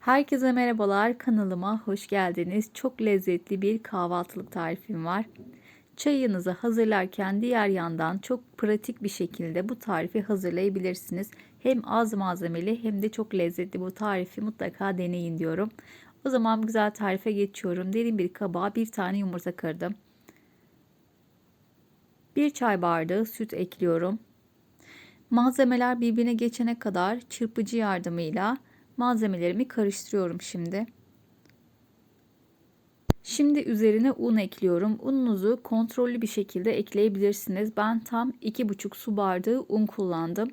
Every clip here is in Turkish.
Herkese merhabalar kanalıma hoş geldiniz. Çok lezzetli bir kahvaltılık tarifim var. Çayınızı hazırlarken diğer yandan çok pratik bir şekilde bu tarifi hazırlayabilirsiniz. Hem az malzemeli hem de çok lezzetli bu tarifi mutlaka deneyin diyorum. O zaman güzel tarife geçiyorum. Derin bir kaba bir tane yumurta kırdım. Bir çay bardağı süt ekliyorum. Malzemeler birbirine geçene kadar çırpıcı yardımıyla malzemelerimi karıştırıyorum şimdi. Şimdi üzerine un ekliyorum. Ununuzu kontrollü bir şekilde ekleyebilirsiniz. Ben tam 2,5 su bardağı un kullandım.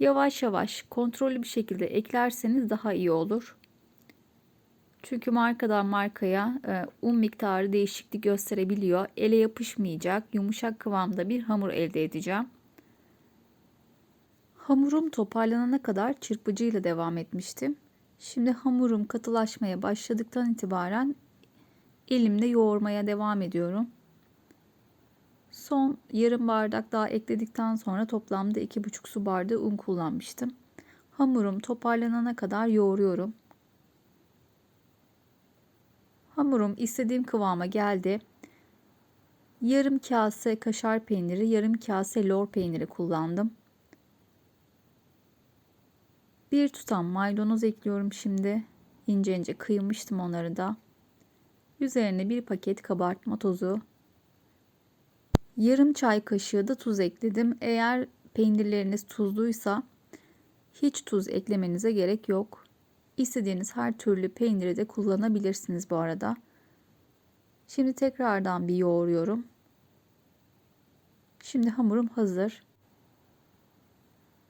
Yavaş yavaş kontrollü bir şekilde eklerseniz daha iyi olur. Çünkü markadan markaya e, un miktarı değişiklik gösterebiliyor. Ele yapışmayacak yumuşak kıvamda bir hamur elde edeceğim. Hamurum toparlanana kadar çırpıcıyla devam etmiştim. Şimdi hamurum katılaşmaya başladıktan itibaren elimle yoğurmaya devam ediyorum. Son yarım bardak daha ekledikten sonra toplamda 2,5 su bardağı un kullanmıştım. Hamurum toparlanana kadar yoğuruyorum. Hamurum istediğim kıvama geldi. Yarım kase kaşar peyniri, yarım kase lor peyniri kullandım. Bir tutam maydanoz ekliyorum şimdi. İnce ince kıymıştım onları da. Üzerine bir paket kabartma tozu. Yarım çay kaşığı da tuz ekledim. Eğer peynirleriniz tuzluysa hiç tuz eklemenize gerek yok. İstediğiniz her türlü peyniri de kullanabilirsiniz bu arada. Şimdi tekrardan bir yoğuruyorum. Şimdi hamurum hazır.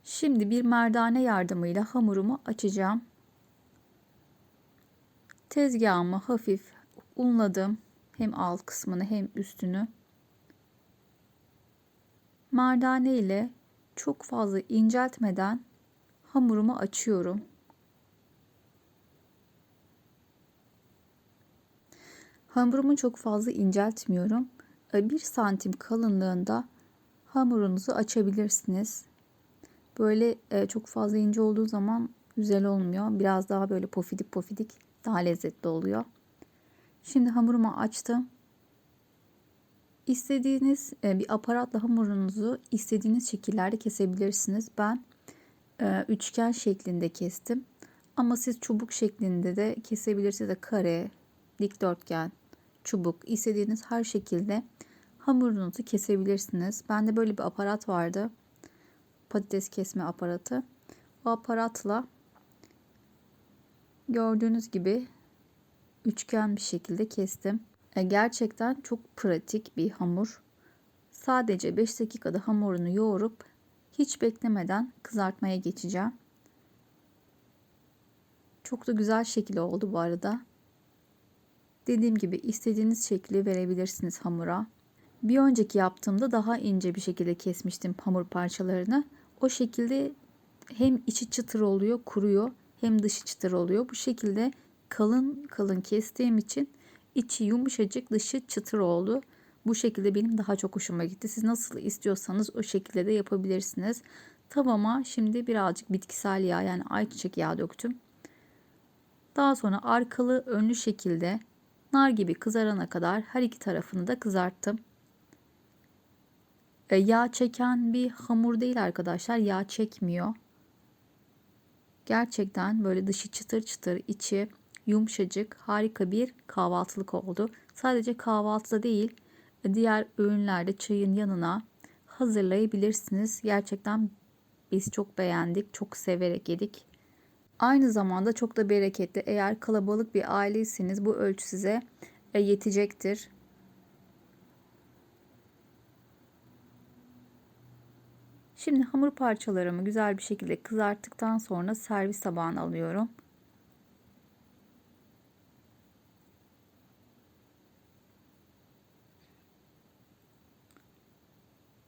Şimdi bir merdane yardımıyla hamurumu açacağım. Tezgahımı hafif unladım. Hem alt kısmını hem üstünü. Merdane ile çok fazla inceltmeden hamurumu açıyorum. Hamurumu çok fazla inceltmiyorum. 1 santim kalınlığında hamurunuzu açabilirsiniz. Böyle e, çok fazla ince olduğu zaman güzel olmuyor. Biraz daha böyle pofidik pofidik daha lezzetli oluyor. Şimdi hamurumu açtım. İstediğiniz e, bir aparatla hamurunuzu istediğiniz şekillerde kesebilirsiniz. Ben e, üçgen şeklinde kestim. Ama siz çubuk şeklinde de kesebilirsiniz de kare, dikdörtgen, çubuk istediğiniz her şekilde hamurunuzu kesebilirsiniz. Bende böyle bir aparat vardı patates kesme aparatı. Bu aparatla gördüğünüz gibi üçgen bir şekilde kestim. E, gerçekten çok pratik bir hamur. Sadece 5 dakikada hamurunu yoğurup hiç beklemeden kızartmaya geçeceğim. Çok da güzel şekil oldu bu arada. Dediğim gibi istediğiniz şekli verebilirsiniz hamura. Bir önceki yaptığımda daha ince bir şekilde kesmiştim hamur parçalarını. O şekilde hem içi çıtır oluyor, kuruyor hem dışı çıtır oluyor. Bu şekilde kalın kalın kestiğim için içi yumuşacık, dışı çıtır oldu. Bu şekilde benim daha çok hoşuma gitti. Siz nasıl istiyorsanız o şekilde de yapabilirsiniz. Tavama şimdi birazcık bitkisel yağ yani ayçiçek yağı döktüm. Daha sonra arkalı önlü şekilde nar gibi kızarana kadar her iki tarafını da kızarttım. E, yağ çeken bir hamur değil arkadaşlar. Yağ çekmiyor. Gerçekten böyle dışı çıtır çıtır, içi yumuşacık, harika bir kahvaltılık oldu. Sadece kahvaltıda değil, diğer öğünlerde çayın yanına hazırlayabilirsiniz. Gerçekten biz çok beğendik, çok severek yedik. Aynı zamanda çok da bereketli. Eğer kalabalık bir aileyseniz bu ölçü size e, yetecektir. Şimdi hamur parçalarımı güzel bir şekilde kızarttıktan sonra servis tabağına alıyorum.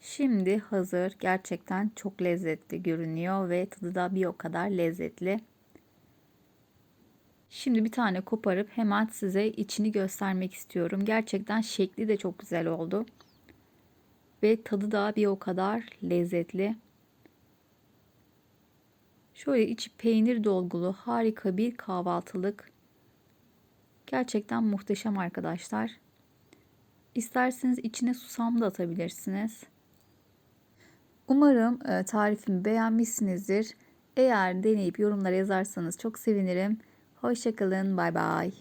Şimdi hazır. Gerçekten çok lezzetli görünüyor ve tadı da bir o kadar lezzetli. Şimdi bir tane koparıp hemen size içini göstermek istiyorum. Gerçekten şekli de çok güzel oldu ve tadı da bir o kadar lezzetli. Şöyle içi peynir dolgulu harika bir kahvaltılık. Gerçekten muhteşem arkadaşlar. İsterseniz içine susam da atabilirsiniz. Umarım e, tarifimi beğenmişsinizdir. Eğer deneyip yorumlara yazarsanız çok sevinirim. Hoşçakalın. Bay bay.